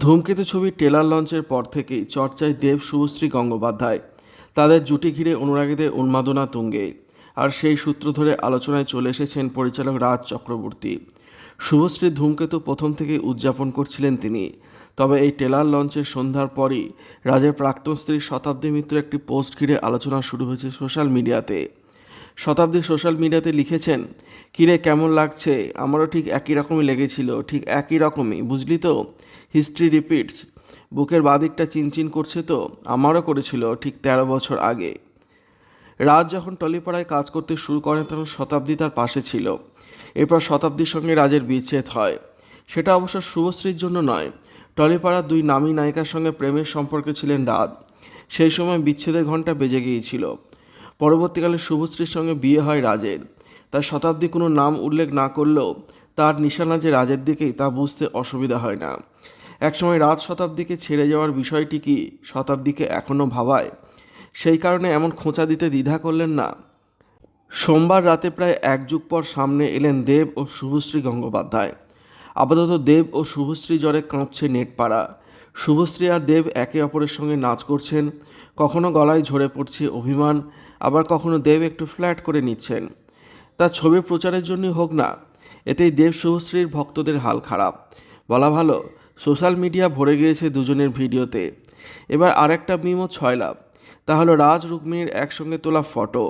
ধূমকেতু ছবির টেলার লঞ্চের পর থেকেই চর্চায় দেব শুভশ্রী গঙ্গোপাধ্যায়। তাদের জুটি ঘিরে অনুরাগীদের উন্মাদনা তুঙ্গে। আর সেই সূত্র ধরে আলোচনায় চলে এসেছেন পরিচালক রাজ চক্রবর্তী। শুভশ্রীর ধূমকেতু প্রথম থেকেই উদযাপন করছিলেন তিনি। তবে এই টেলার লঞ্চের সন্ধ্যার পরই রাজের প্রাক্তন স্ত্রী শতাব্দী মিত্র একটি পোস্ট ঘিরে আলোচনা শুরু হয়েছে সোশ্যাল মিডিয়াতে। শতাব্দী সোশ্যাল মিডিয়াতে লিখেছেন, কিরে, কেমন লাগছে? আমারও ঠিক একই রকমই লেগেছিল, ঠিক একই রকমই, বুঝলি তো? হিস্ট্রি রিপিটস, বুকের বাদিকটা চিনচিন করছে তো? আমারও করেছিল, ঠিক তেরো বছর আগে। রাজ যখন টলিপাড়ায় কাজ করতে শুরু করেন, তখন শতাব্দী তার পাশে ছিল। এরপর শতাব্দীর সঙ্গে রাজের বিচ্ছেদ হয়। সেটা অবশ্য শুভশ্রীর জন্য নয়, টলিপাড়ার দুই নামী নায়িকার সঙ্গে প্রেমের সম্পর্কে ছিলেন রাজ। সেই সময় বিচ্ছেদের ঘণ্টা বেজে গিয়েছিল। পরবর্তীকালে শুভশ্রীর সঙ্গে বিয়ে হয় রাজের। তার শতাব্দী কোনো নাম উল্লেখ না করলেও তার নিশানা যে রাজের দিকেই তা বুঝতে অসুবিধা হয় না। একসময় রাজ শতাব্দীকে ছেড়ে যাওয়ার বিষয়টি কি শতাব্দীকে এখনও ভাবায়? সেই কারণে এমন খোঁচা দিতে দ্বিধা করলেন না। সোমবার রাতে প্রায় এক যুগ পর সামনে এলেন দেব ও শুভশ্রী গঙ্গোপাধ্যায়। আপাতত দেব ও শুভশ্রী জ্বরে কাঁপছে নেটপাড়া। শুভশ্রী আর দেব একে অপরের সঙ্গে নাচ করছেন, কখনো গলায় ঝরে পড়ছে অভিমান, আবার কখনো দেব একটু ফ্ল্যাট করে নিচ্ছেন। তার ছবির প্রচারের জন্যই হোক না, এতেই দেব শুভশ্রীর ভক্তদের হাল খারাপ। বলা ভালো, সোশ্যাল মিডিয়া ভরে গিয়েছে দুজনের ভিডিওতে। এবার আরেকটা মিমও ছয় লাভ তা হলো রাজ রুক্মিণীর একসঙ্গে তোলা ফটো।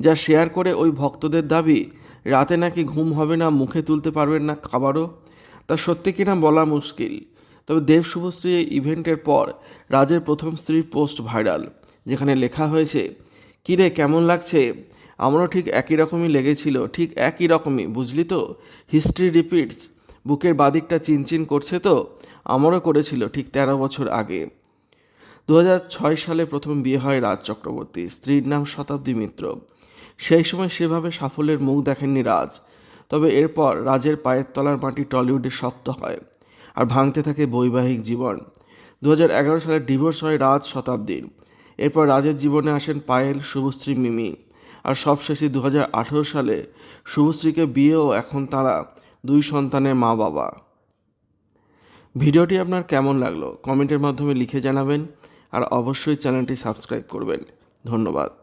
যা শেয়ার করে ওই ভক্তদের দাবি, রাতে নাকি ঘুম হবে না, মুখে তুলতে পারবেন না খাবারও। তা সত্যি কিনা বলা মুশকিল। তবে দেব শুভশ্রী ইভেন্টের পর রাজের প্রথম স্ত্রীর পোস্ট ভাইরাল, যেখানে লেখা হয়েছে কিরে কেমন লাগছে? আমারও ঠিক একই রকমই লেগেছিল, ঠিক একই রকমই, বুঝলি তো? হিস্ট্রি রিপিটস, বুকের বাদিকটা চিনচিন করছে তো? আমারও করেছিল ঠিক তেরো বছর আগে। দু হাজার ছয় সালে প্রথম বিয়ে হয় রাজ চক্রবর্তী, স্ত্রীর নাম শতাব্দী মিত্র। সেই সময় সেভাবে সাফল্যের মুখ দেখেননি রাজ। তবে এরপর রাজের পায়ের তলার মাটি টলিউডে শক্ত হয় আর ভাঙতে থাকে বৈবাহিক জীবন। দু হাজার এগারো সালে ডিভোর্স হয় রাজ শতাব্দীর। এরপর রাজের জীবনে আসেন পায়েল শুভশ্রী মিমি। আর সবশেষে দু হাজার আঠেরো সালে শুভশ্রীকে বিয়ে ও এখন তারা দুই সন্তানের মা বাবা ভিডিওটি আপনার কেমন লাগল কমেন্টের মাধ্যমে লিখে জানাবেন আর অবশ্যই চ্যানেলটি সাবস্ক্রাইব করবেন। ধন্যবাদ।